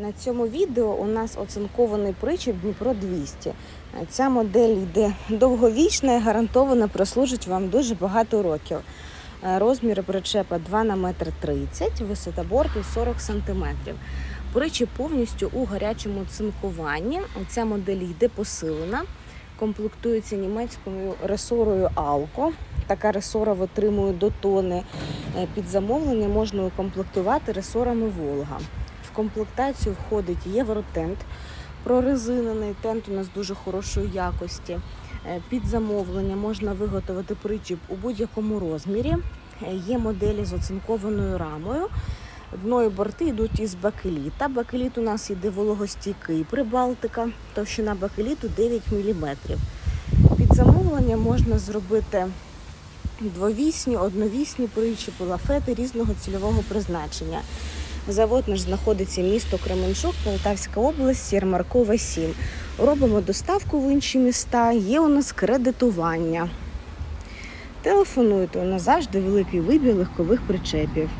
На цьому відео у нас оцинкований причіп Дніпро 200. Ця модель йде довговічна і гарантовано прослужить вам дуже багато років. Розміри причепа 2 на 1,30 м, висота борту 40 см. Причіп повністю у гарячому цинкуванні. Ця модель йде посилена, комплектується німецькою ресорою Алко. Така ресора витримує до тони. Під замовлення можна укомплектувати ресорами Волга. В комплектацію входить євротент прорезинений. Тент у нас дуже хорошої якості. Е, Під замовлення можна виготовити причіп у будь-якому розмірі. Е, Є моделі з оцинкованою рамою. Дно борти йдуть із бакеліта. Бакеліт у нас йде вологостійкий Прибалтика. Товщина бакеліту 9 мм. Під замовлення можна зробити двовісні, одновісні причіпи, лафети різного цільового призначення. Завод наш знаходиться місто Кременчук, Полтавська область, Ярмаркова 7. Робимо доставку в інші міста. Є у нас кредитування. Телефонуйте, у нас завжди великий вибір легкових причепів.